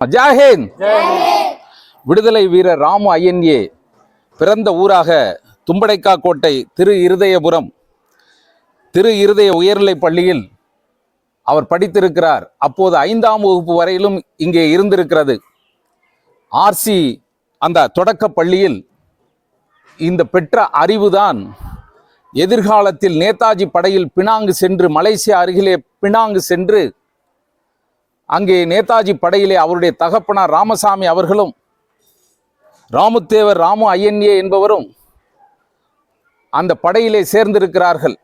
ஜாஹேன் விடுதலை வீரர் ராமு ஐயன்ஏ பிறந்த ஊராக தும்படைக்கா கோட்டை திரு இருதயபுரம். திரு இருதய உயர்நிலைப் பள்ளியில் அவர் படித்திருக்கிறார். அப்போது ஐந்தாம் வகுப்பு வரையிலும் இங்கே இருந்திருக்கிறது. ஆர்சி அந்த தொடக்க பள்ளியில் இந்த பெற்ற அறிவுதான் எதிர்காலத்தில் நேதாஜி படையில் பினாங்கு சென்று மலேசியா அருகிலே பினாங்கு சென்று அங்கே நேதாஜி படையிலே அவருடைய தகப்பனார் ராமசாமி அவர்களும் ராமுத்தேவர் ராமு ஐஎன்ஏ என்பவரும் அந்த படையிலே சேர்ந்திருக்கிறார்கள்.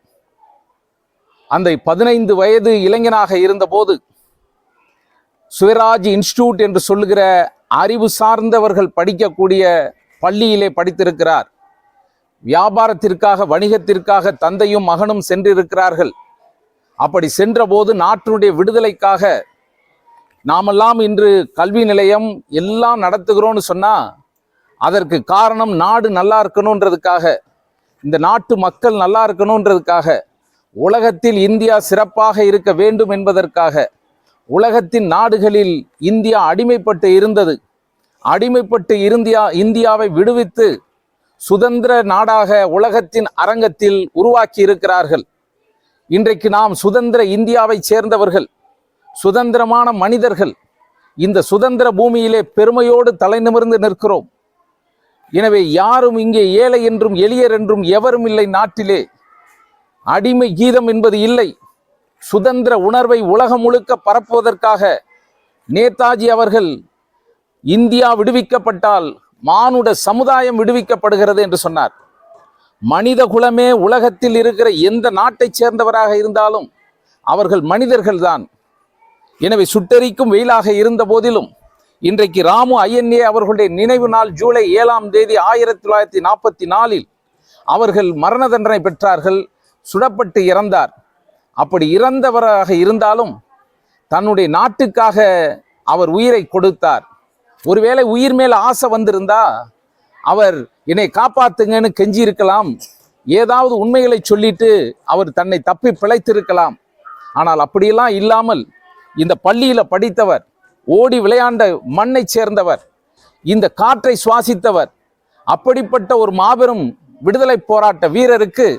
அந்த பதினைந்து வயது இளைஞனாக இருந்தபோது சுயராஜ் இன்ஸ்டியூட் என்று சொல்லுகிற அறிவு சார்ந்தவர்கள் படிக்கக்கூடிய பள்ளியிலே படித்திருக்கிறார். வியாபாரத்திற்காக வணிகத்திற்காக தந்தையும் மகனும் சென்றிருக்கிறார்கள். அப்படி சென்றபோது நாட்டினுடைய விடுதலைக்காக நாமெல்லாம் இன்று கல்வி நிலையம் எல்லாம் நடத்துகிறோம்னு சொன்னால் அதற்கு காரணம் நாடு நல்லா இருக்கணுன்றதுக்காக இந்த நாட்டு மக்கள் நல்லா இருக்கணுன்றதுக்காக உலகத்தில் இந்தியா சிறப்பாக இருக்க வேண்டும் என்பதற்காக உலகத்தின் நாடுகளில் இந்தியா அடிமைப்பட்டு இருந்தது. அடிமைப்பட்டு இந்தியா இந்தியாவை விடுவித்து சுதந்திர நாடாக உலகத்தின் அரங்கத்தில் உருவாக்கி இருக்கிறார்கள். இன்றைக்கு நாம் சுதந்திர இந்தியாவை சேர்ந்தவர்கள். சுதந்திரமான மனிதர்கள் இந்த சுதந்திர பூமியிலே பெருமையோடு தலை நிமிர்ந்து நிற்கிறோம். எனவே யாரும் இங்கே ஏழை என்றும் எளியர் என்றும் எவரும் இல்லை நாட்டிலே. அடிமை கீதம் என்பது இல்லை. சுதந்திர உணர்வை உலகம் முழுக்க பரப்புவதற்காக நேதாஜி அவர்கள் இந்தியா விடுவிக்கப்பட்டால் மானுட சமுதாயம் விடுவிக்கப்படுகிறது என்று சொன்னார். மனித குலமே உலகத்தில் இருக்கிற எந்த நாட்டைச் சேர்ந்தவராக இருந்தாலும் அவர்கள் மனிதர்கள்தான். எனவே சுட்டெரிக்கும் வெயிலாக இருந்த போதிலும் இன்றைக்கு ராமு ஐயன்ஏ அவர்களுடைய நினைவு நாள் ஜூலை ஏழாம் தேதி ஆயிரத்தி தொள்ளாயிரத்தி நாற்பத்தி நாலில் அவர்கள் மரண தண்டனை பெற்றார்கள் சுடப்பட்டு இறந்தார். அப்படி இறந்தவராக இருந்தாலும் தன்னுடைய நாட்டுக்காக அவர் உயிரை கொடுத்தார். ஒருவேளை உயிர் மேல் ஆசை வந்திருந்தா அவர் என்னை காப்பாத்துங்கன்னு கெஞ்சி இருக்கலாம் ஏதாவது உண்மைகளை சொல்லிட்டு அவர் தன்னை தப்பி பிழைத்திருக்கலாம். ஆனால் அப்படியெல்லாம் இல்லாமல் இந்த பள்ளியில் படித்தவர் ஓடி விளையாண்ட மண்ணை சேர்ந்தவர் இந்த காற்றை சுவாசித்தவர் அப்படிப்பட்ட ஒரு மாபெரும் விடுதலை போராட்ட வீரருக்கு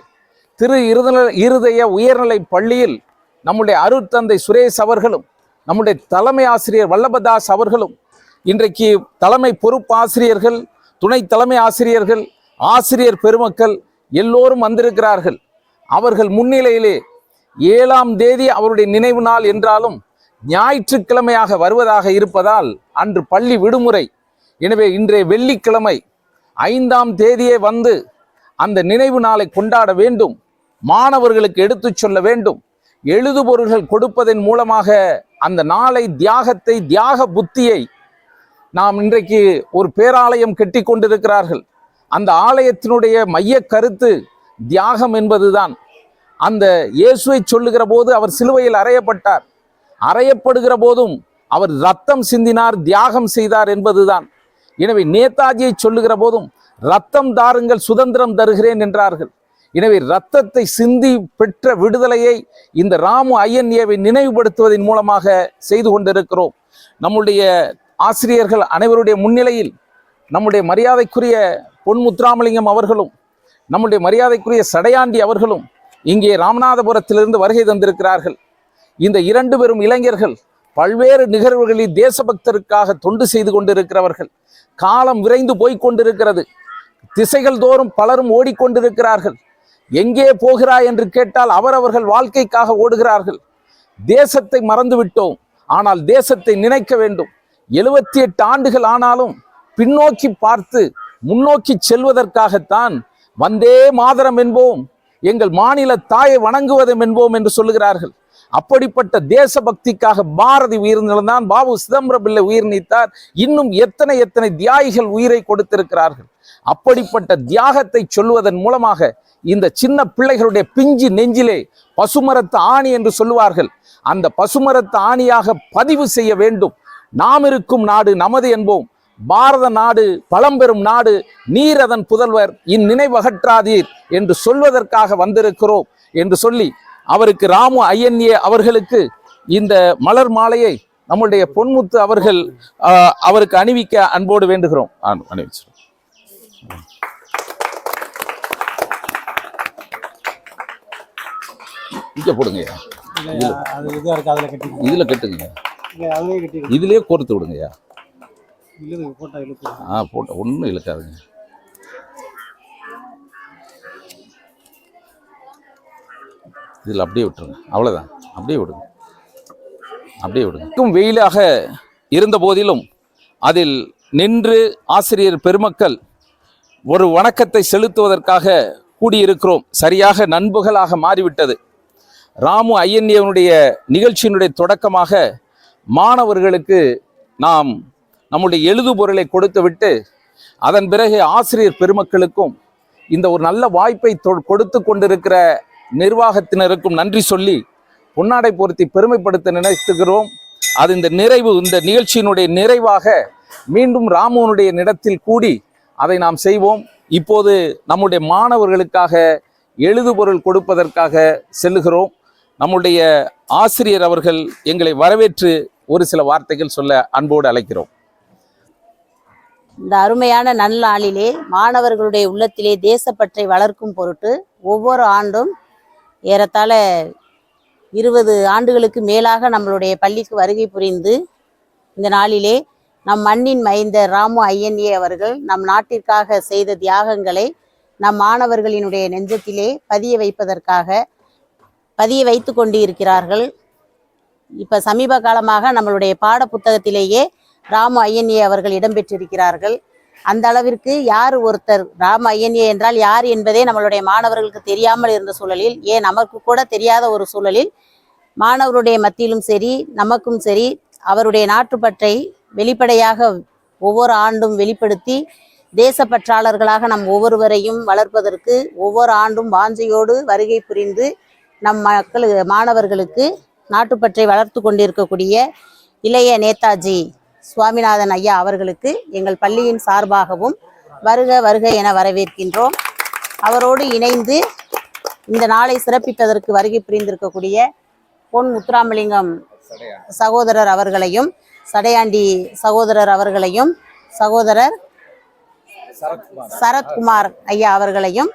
திரு இருதல இருதய உயர்நிலை பள்ளியில் நம்முடைய அருட்தந்தை சுரேஷ் அவர்களும் நம்முடைய தலைமை ஆசிரியர் வல்லபதாஸ் அவர்களும் இன்றைக்கு தலைமை பொறுப்பு ஆசிரியர்கள் துணை தலைமை ஆசிரியர்கள் ஆசிரியர் பெருமக்கள் எல்லோரும் வந்திருக்கிறார்கள். அவர்கள் முன்னிலையிலே ஏழாம் தேதி அவருடைய நினைவு நாள் என்றாலும் ஞாயிற்றுக்கிழமையாக வருவதாக இருப்பதால் அன்று பள்ளி விடுமுறை. எனவே இன்றைய வெள்ளிக்கிழமை. ஐந்தாம் தேதியே வந்து அந்த நினைவு நாளை கொண்டாட வேண்டும். மாணவர்களுக்கு எடுத்துச் சொல்ல வேண்டும். எழுதுபொருள்கள் கொடுப்பதன் மூலமாக அந்த நாளை தியாகத்தை தியாக புத்தியை நாம் இன்றைக்கு ஒரு பேராலயம் கட்டி கொண்டிருக்கிறார்கள். அந்த ஆலயத்தினுடைய மைய கருத்து தியாகம் என்பதுதான். அந்த இயேசுவை சொல்லுகிற போது அவர் சிலுவையில் அறையப்பட்டார். அறையப்படுகிற போதும் அவர் ரத்தம் சிந்தினார் தியாகம் செய்தார் என்பதுதான். எனவே நேதாஜியை சொல்லுகிற போதும் ரத்தம் தாருங்கள் சுதந்திரம் தருகிறேன் என்றார்கள். எனவே ரத்தத்தை சிந்தி பெற்ற விடுதலையை இந்த ராமு ஐயன்ஏவை நினைவுபடுத்துவதன் மூலமாக செய்து கொண்டிருக்கிறோம். நம்முடைய ஆசிரியர்கள் அனைவருடைய முன்னிலையில் நம்முடைய மரியாதைக்குரிய பொன் முத்துராமலிங்கம் அவர்களும் நம்முடைய மரியாதைக்குரிய சடையாண்டி அவர்களும் இங்கே ராமநாதபுரத்திலிருந்து வருகை தந்திருக்கிறார்கள். இந்த இரண்டு பெரும் இளைஞர்கள் பல்வேறு நிகழ்வுகளில் தேசபக்தருக்காக தொண்டு செய்து கொண்டிருக்கிறவர்கள். காலம் விரைந்து போய்க் கொண்டிருக்கிறது. திசைகள் தோறும் பலரும் ஓடிக்கொண்டிருக்கிறார்கள். எங்கே போகிறாய் என்று கேட்டால் அவரவர்கள் வாழ்க்கைக்காக ஓடுகிறார்கள். தேசத்தை மறந்துவிட்டோம். ஆனால் தேசத்தை நினைக்க வேண்டும். எழுபத்தி எட்டு ஆண்டுகள் ஆனாலும் பின்னோக்கி பார்த்து முன்னோக்கி செல்வதற்காகத்தான் வந்தே மாதரம் என்போம். எங்கள் மாநில தாயை வணங்குவதும் என்போம் என்று சொல்லுகிறார்கள். அப்படிப்பட்ட தேசபக்திக்காக பாரதி உயிர் நிலந்தான் பாபு சிதம்பரம் பிள்ளை உயிர் நீத்தார். இன்னும் எத்தனை எத்தனை தியாகிகள் உயிரை கொடுத்திருக்கிறார்கள்? அப்படிப்பட்ட தியாகத்தை சொல்வதன் மூலமாக இந்த சின்ன பிள்ளைகளுடைய பிஞ்சு நெஞ்சிலே பசுமரத்து ஆணி என்று சொல்லுவார்கள். அந்த பசுமரத்து ஆணியாக பதிவு செய்ய வேண்டும். நாம் இருக்கும் நாடு நமது என்போம். பாரத நாடு பழம்பெரும் நாடு நீர் அதன் புதல்வர். இந்நினைவகற்றாதீர் என்று சொல்வதற்காக வந்திருக்கிறோம் என்று சொல்லி அவருக்கு ராமு ஐயன்ஏ அவர்களுக்கு இந்த மலர் மாலையை நம்முடைய பொன்முத்து அவர்கள் அவருக்கு அணிவிக்க அன்போடு வேண்டுகிறோம். ஆ, அணிவிச்சிரும். இங்க கட்டி இதுல கட்டுங்க. இதுலயே கோர்த்து விடுங்கய்யா. ஆ போட்ட ஒன்றும் இழுக்காதுங்க. இதில் அப்படியே விட்டுருங்க. அவ்வளோதான் அப்படியே விடுங்க. அப்படியே விடுங்க. வெயிலாக இருந்த போதிலும் அதில் நின்று ஆசிரியர் பெருமக்கள் ஒரு வணக்கத்தை செலுத்துவதற்காக கூடியிருக்கிறோம். சரியாக நண்புகளாக மாறிவிட்டது. ராமு ஐயன்யவனுடைய நிகழ்ச்சியினுடைய தொடக்கமாக மாணவர்களுக்கு நாம் நம்முடைய எழுதுபொருளை கொடுத்துவிட்டு அதன் பிறகு ஆசிரியர் பெருமக்களுக்கும் இந்த ஒரு நல்ல வாய்ப்பை தொ- கொடுத்து கொண்டிருக்கிற நிர்வாகத்தினருக்கும் நன்றி சொல்லி பொன்னாடை பொருத்தி பெருமைப்படுத்த நினைத்துகிறோம். அது இந்த நிறைவு இந்த நிகழ்ச்சியினுடைய நிறைவாக மீண்டும் ராமுவனுடைய நிலத்தில் கூடி அதை நாம் செய்வோம். இப்போது நம்முடைய மாணவர்களுக்காக எழுதுபொருள் கொடுப்பதற்காக செல்லுகிறோம். நம்முடைய ஆசிரியர் அவர்கள் எங்களை வரவேற்று ஒரு சில வார்த்தைகள் சொல்ல அன்போடு அழைக்கிறோம். இந்த அருமையான நல்லாளிலே மாணவர்களுடைய உள்ளத்திலே தேசப்பற்றை வளர்க்கும் பொருட்டு ஒவ்வொரு ஆண்டும் ஏறத்தாழ இருபது ஆண்டுகளுக்கு மேலாக நம்மளுடைய பள்ளிக்கு வருகை புரிந்து இந்த நாளிலே நம் மண்ணின் மைந்த ராமு ஐயன்ஏ அவர்கள் நம் நாட்டிற்காக செய்த தியாகங்களை நம் மாணவர்களினுடைய நெஞ்சத்திலே பதிய வைப்பதற்காக பதிய வைத்து கொண்டு இருக்கிறார்கள் இப்போ சமீப காலமாக நம்மளுடைய பாட புத்தகத்திலேயே ராமு ஐயன்ஏ அவர்கள் இடம்பெற்றிருக்கிறார்கள் அந்த அளவிற்கு யார் ஒருத்தர் ராம ஐயன்ஏ என்றால் யார் என்பதே நம்மளுடைய மாணவர்களுக்கு தெரியாமல் இருந்த சூழலில் ஏன் நமக்கு கூட தெரியாத ஒரு சூழலில் மாணவருடைய மத்தியிலும் சரி நமக்கும் சரி அவருடைய நாட்டுப்பற்றை வெளிப்படையாக ஒவ்வொரு ஆண்டும் வெளிப்படுத்தி தேசப்பற்றாளர்களாக நம் ஒவ்வொருவரையும் வளர்ப்பதற்கு ஒவ்வொரு ஆண்டும் வாஞ்சையோடு வருகை புரிந்து நம் மக்கள் மாணவர்களுக்கு நாட்டுப்பற்றை வளர்த்து கொண்டிருக்கக்கூடிய இளைய நேதாஜி சுவாமிநாதன் ஐயா அவர்களுக்கு எங்கள் பள்ளியின் சார்பாகவும் வருக வருக என வரவேற்கின்றோம். அவரோடு இணைந்து இந்த நாளை சிறப்பிப்பதற்கு வருகை புரிந்திருக்கக்கூடிய பொன் முத்துராமலிங்கம் சகோதரர் அவர்களையும் சடையாண்டி சகோதரர் அவர்களையும் சகோதரர் சரத்குமார் ஐயா அவர்களையும்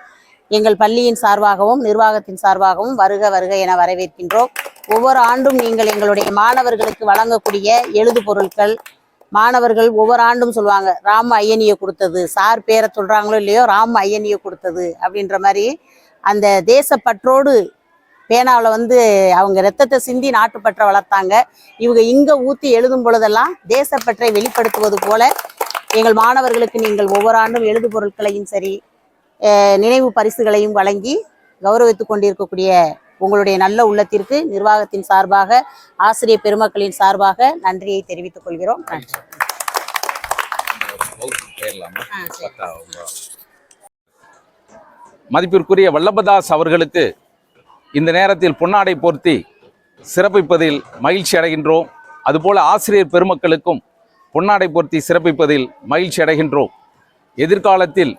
எங்கள் பள்ளியின் சார்பாகவும் நிர்வாகத்தின் சார்பாகவும் வருக வருக என வரவேற்கின்றோம். ஒவ்வொரு ஆண்டும் நீங்கள் எங்களுடைய மாணவர்களுக்கு வழங்கக்கூடிய எழுது பொருட்கள் மாணவர்கள் ஒவ்வொரு ஆண்டும் சொல்லுவாங்க ராம ஐயனியை கொடுத்தது. சார் பேரை சொல்றாங்களோ இல்லையோ ராம ஐயனியை கொடுத்தது அப்படின்ற மாதிரி அந்த தேசப்பற்றோடு பேனாவில் வந்து அவங்க ரத்தத்தை சிந்தி நாட்டுப்பற்றை வளர்த்தாங்க. இவங்க இங்கே ஊற்றி எழுதும் பொழுதெல்லாம் தேசப்பற்றை வெளிப்படுத்துவது போல எங்கள் மாணவர்களுக்கு நீங்கள் ஒவ்வொரு ஆண்டும் எழுது பொருட்களையும் சரி நினைவு பரிசுகளையும் வழங்கி கௌரவித்து கொண்டிருக்கக்கூடிய உங்களுடைய நல்ல உள்ளத்திற்கு நிர்வாகத்தின் சார்பாக ஆசிரியர் பெருமக்களின் சார்பாக நன்றியை தெரிவித்துக் கொள்கிறோம். நன்றி. மதிப்பிற்குரிய வல்லபதாஸ் அவர்களுக்கு இந்த நேரத்தில் பொன்னாடை போர்த்தி சிறப்பிப்பதில் மகிழ்ச்சி அடைகின்றோம். அதுபோல ஆசிரியர் பெருமக்களுக்கும் பொன்னாடை போர்த்தி சிறப்பிப்பதில் மகிழ்ச்சி அடைகின்றோம். எதிர்காலத்தில்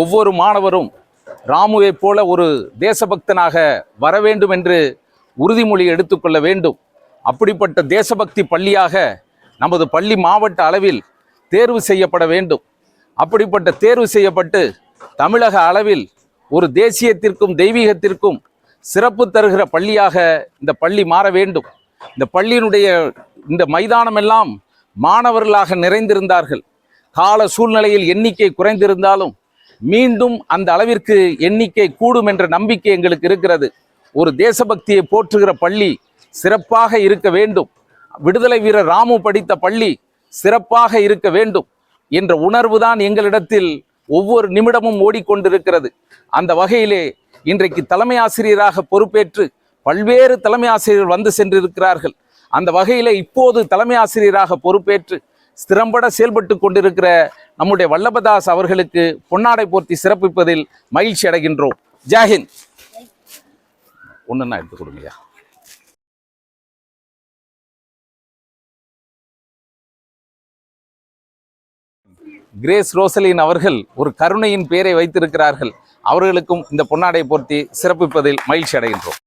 ஒவ்வொரு மாணவரும் ராமுவைப் போல ஒரு தேசபக்தனாக வர வேண்டும் என்று உறுதிமொழி எடுத்துக்கொள்ள வேண்டும். அப்படிப்பட்ட தேசபக்தி பள்ளியாக நமது பள்ளி மாவட்ட அளவில் தேர்வு செய்யப்பட வேண்டும். அப்படிப்பட்ட தேர்வு செய்யப்பட்டு தமிழக அளவில் ஒரு தேசியத்திற்கும் தெய்வீகத்திற்கும் சிறப்பு தருகிற பள்ளியாக இந்த பள்ளி மாற வேண்டும். இந்த பள்ளியினுடைய இந்த மைதானமெல்லாம் மாணவர்களாக நிறைந்திருந்தார்கள். கால சூழ்நிலையில் எண்ணிக்கை குறைந்திருந்தாலும் மீண்டும் அந்த அளவிற்கு எண்ணிக்கை கூடும் என்ற நம்பிக்கை எங்களுக்கு இருக்கிறது. ஒரு தேசபக்தியை போற்றுகிற பள்ளி சிறப்பாக இருக்க வேண்டும். விடுதலை வீரர் ராமு படித்த பள்ளி சிறப்பாக இருக்க வேண்டும் என்ற உணர்வுதான் எங்களிடத்தில் ஒவ்வொரு நிமிடமும் ஓடிக்கொண்டிருக்கிறது. அந்த வகையிலே இன்றைக்கு தலைமை ஆசிரியராக பொறுப்பேற்று பல்வேறு தலைமை ஆசிரியர்கள் வந்து சென்றிருக்கிறார்கள். அந்த வகையிலே இப்போது தலைமை ஆசிரியராக பொறுப்பேற்று ஸ்திரம்பட செயல்பட்டு கொண்டிருக்கிற நம்முடைய வல்லபதாஸ் அவர்களுக்கு பொன்னாடை போர்த்தி சிறப்பிப்பதில் மகிழ்ச்சி அடைகின்றோம். ஜாஹிந்த் ஒன்றுன்னா எடுத்து கொடுங்கய்யா. கிரேஸ் ரோசலின் அவர்கள் ஒரு கருணையின் பெயரை வைத்திருக்கிறார்கள். அவர்களுக்கும் இந்த பொன்னாடை போர்த்தி சிறப்பிப்பதில் மகிழ்ச்சி அடைகின்றோம்.